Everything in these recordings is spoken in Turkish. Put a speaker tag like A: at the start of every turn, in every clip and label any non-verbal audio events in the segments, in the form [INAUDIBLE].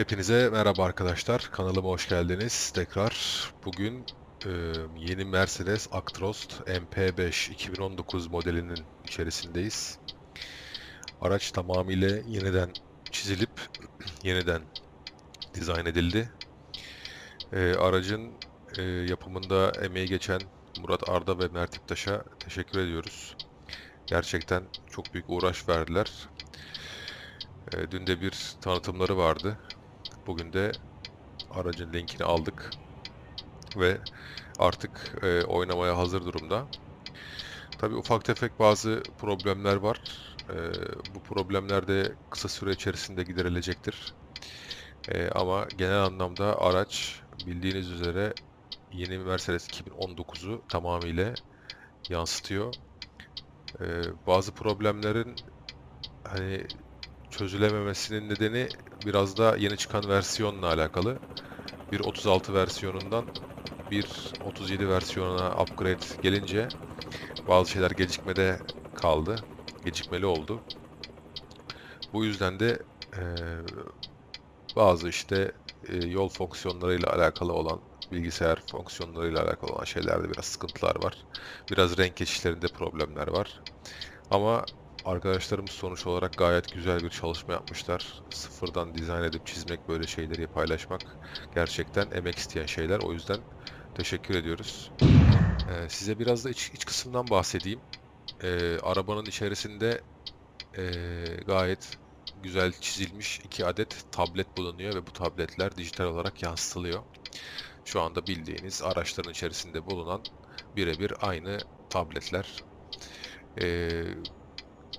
A: Hepinize merhaba arkadaşlar. Kanalıma hoş geldiniz. Tekrar bugün e, yeni Mercedes Actros MP5 2019 modelinin içerisindeyiz. Araç tamamıyla yeniden çizilip [CLEARS THROAT] yeniden dizayn edildi. E, aracın e, yapımında emeği geçen Murat Arda ve Mert İptaş'a teşekkür ediyoruz. Gerçekten çok büyük uğraş verdiler. E, dün de bir tanıtımları vardı. Bugün de aracın linkini aldık ve artık e, oynamaya hazır durumda. Tabii ufak tefek bazı problemler var. E, bu problemler de kısa süre içerisinde giderilecektir. E, ama genel anlamda araç bildiğiniz üzere yeni Mercedes 2019'u tamamıyla yansıtıyor. E, bazı problemlerin hani çözülememesinin nedeni biraz da yeni çıkan versiyonla alakalı. 1.36 versiyonundan 1.37 versiyonuna upgrade gelince bazı şeyler gecikmede kaldı. Gecikmeli oldu. Bu yüzden de e, bazı işte e, yol fonksiyonlarıyla alakalı olan bilgisayar fonksiyonlarıyla alakalı olan şeylerde biraz sıkıntılar var. Biraz renk geçişlerinde problemler var. Ama Arkadaşlarımız sonuç olarak gayet güzel bir çalışma yapmışlar. Sıfırdan dizayn edip çizmek, böyle şeyleri paylaşmak gerçekten emek isteyen şeyler. O yüzden teşekkür ediyoruz. Ee, size biraz da iç, iç kısımdan bahsedeyim. Ee, arabanın içerisinde e, gayet güzel çizilmiş iki adet tablet bulunuyor ve bu tabletler dijital olarak yansıtılıyor. Şu anda bildiğiniz araçların içerisinde bulunan birebir aynı tabletler. Ee,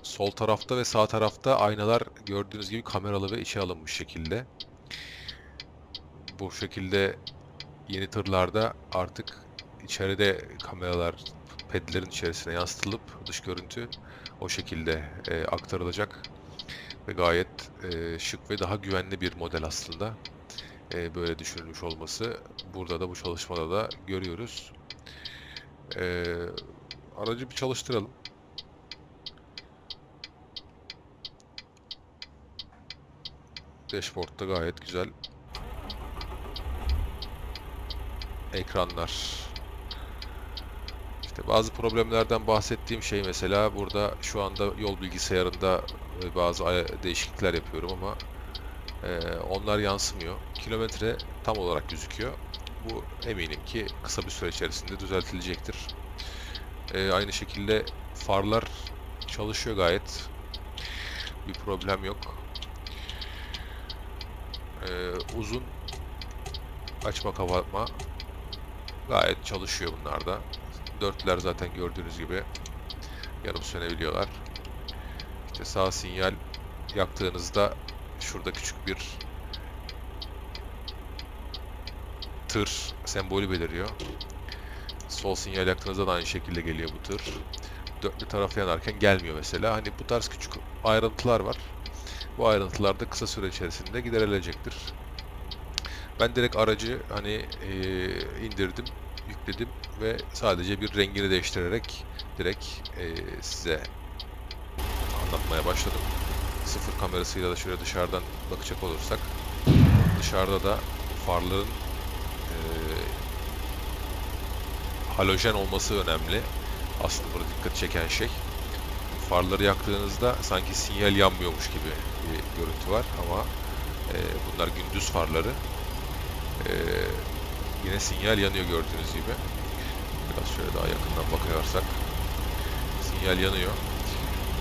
A: Sol tarafta ve sağ tarafta aynalar gördüğünüz gibi kameralı ve içe alınmış şekilde. Bu şekilde yeni tırlarda artık içeride kameralar pedlerin içerisine yansıtılıp dış görüntü o şekilde e, aktarılacak ve gayet e, şık ve daha güvenli bir model aslında. E, böyle düşünülmüş olması burada da bu çalışmada da görüyoruz. E, aracı bir çalıştıralım. Dashboard'da gayet güzel. Ekranlar. İşte bazı problemlerden bahsettiğim şey mesela burada şu anda yol bilgisayarında e, bazı değişiklikler yapıyorum ama e, onlar yansımıyor. Kilometre tam olarak gözüküyor. Bu eminim ki kısa bir süre içerisinde düzeltilecektir. E, aynı şekilde farlar çalışıyor gayet. Bir problem yok e, uzun açma kapatma gayet çalışıyor bunlarda. Dörtler zaten gördüğünüz gibi yanıp sönebiliyorlar. İşte sağ sinyal yaktığınızda şurada küçük bir tır sembolü beliriyor. Sol sinyal yaktığınızda da aynı şekilde geliyor bu tır. Dörtlü tarafı yanarken gelmiyor mesela. Hani bu tarz küçük ayrıntılar var. Bu ayrıntılar da kısa süre içerisinde giderilecektir. Ben direkt aracı hani e, indirdim, yükledim ve sadece bir rengini değiştirerek direkt e, size anlatmaya başladım. Sıfır kamerasıyla da şöyle dışarıdan bakacak olursak dışarıda da farların e, halojen olması önemli. Aslında burada dikkat çeken şey farları yaktığınızda sanki sinyal yanmıyormuş gibi bir görüntü var ama e, bunlar gündüz farları. E, yine sinyal yanıyor gördüğünüz gibi. Biraz şöyle daha yakından bakarsak sinyal yanıyor.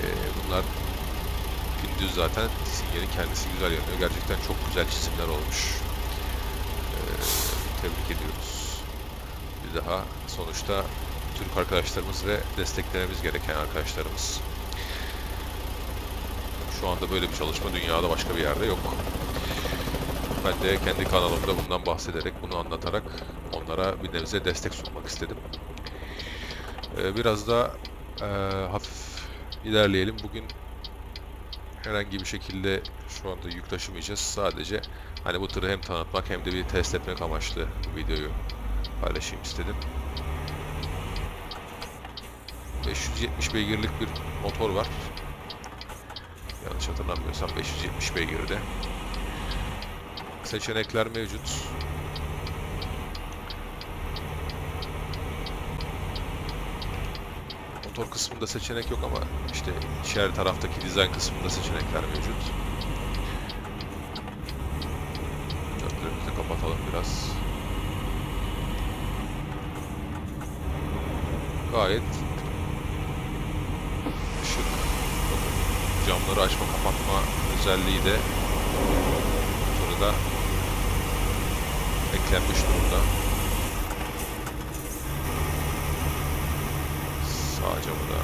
A: E, bunlar gündüz zaten sinyalin kendisi güzel yanıyor. Gerçekten çok güzel çizimler olmuş. E, tebrik ediyoruz. Bir daha sonuçta Türk arkadaşlarımız ve desteklememiz gereken arkadaşlarımız. Şu anda böyle bir çalışma dünyada başka bir yerde yok. Ben de kendi kanalımda bundan bahsederek, bunu anlatarak onlara bir nebze destek sunmak istedim. Ee, biraz da e, hafif ilerleyelim. Bugün herhangi bir şekilde şu anda yük taşımayacağız. Sadece hani bu tırı hem tanıtmak hem de bir test etmek amaçlı videoyu paylaşayım istedim. 570 beygirlik bir motor var. Yanlış hatırlamıyorsam 570 beygirde. seçenekler mevcut. Motor kısmında seçenek yok ama işte içeri taraftaki dizayn kısmında seçenekler mevcut. Dörtlerimizi kapatalım biraz. Gayet şık. Bakın camları açma kapatma özelliği de motoru da eklenmiş durumda. Sağ camı da.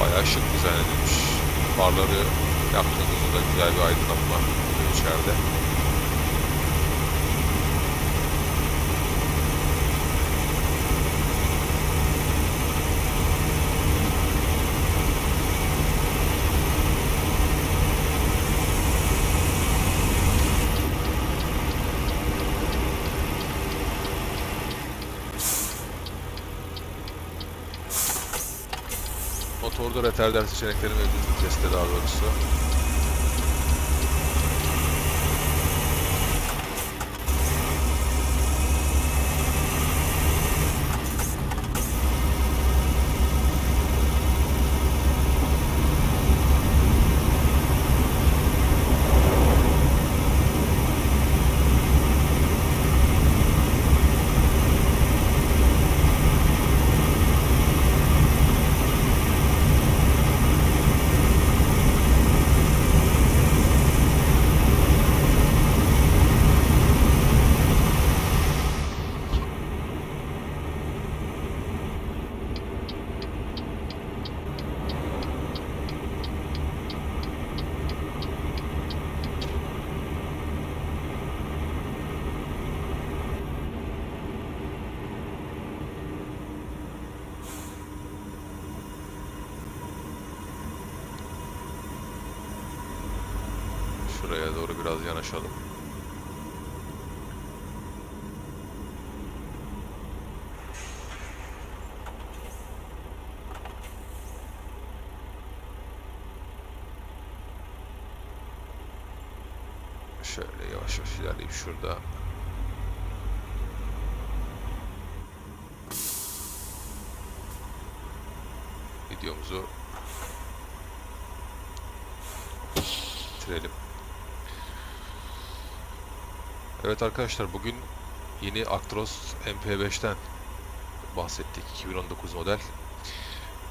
A: Bayağı şık dizayn edilmiş. Farları yaptığımızda da güzel bir aydınlatma içeride. Motorda retarder seçenekleri mevcut viteste daha doğrusu. Doğru yanaşalım. Şöyle yavaş yavaş ilerleyip şurada videomuzu bitirelim. Evet arkadaşlar bugün yeni Actros MP5'ten bahsettik 2019 model.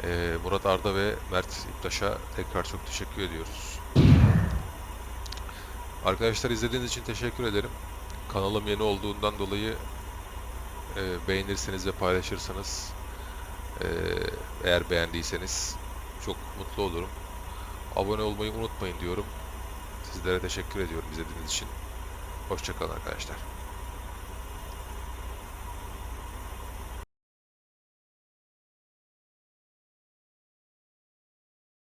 A: Ee, Murat Arda ve Mert İptaş'a tekrar çok teşekkür ediyoruz. Arkadaşlar izlediğiniz için teşekkür ederim. Kanalım yeni olduğundan dolayı e, beğenirseniz ve paylaşırsanız e, eğer beğendiyseniz çok mutlu olurum. Abone olmayı unutmayın diyorum. Sizlere teşekkür ediyorum izlediğiniz için. Hoşçakalın arkadaşlar.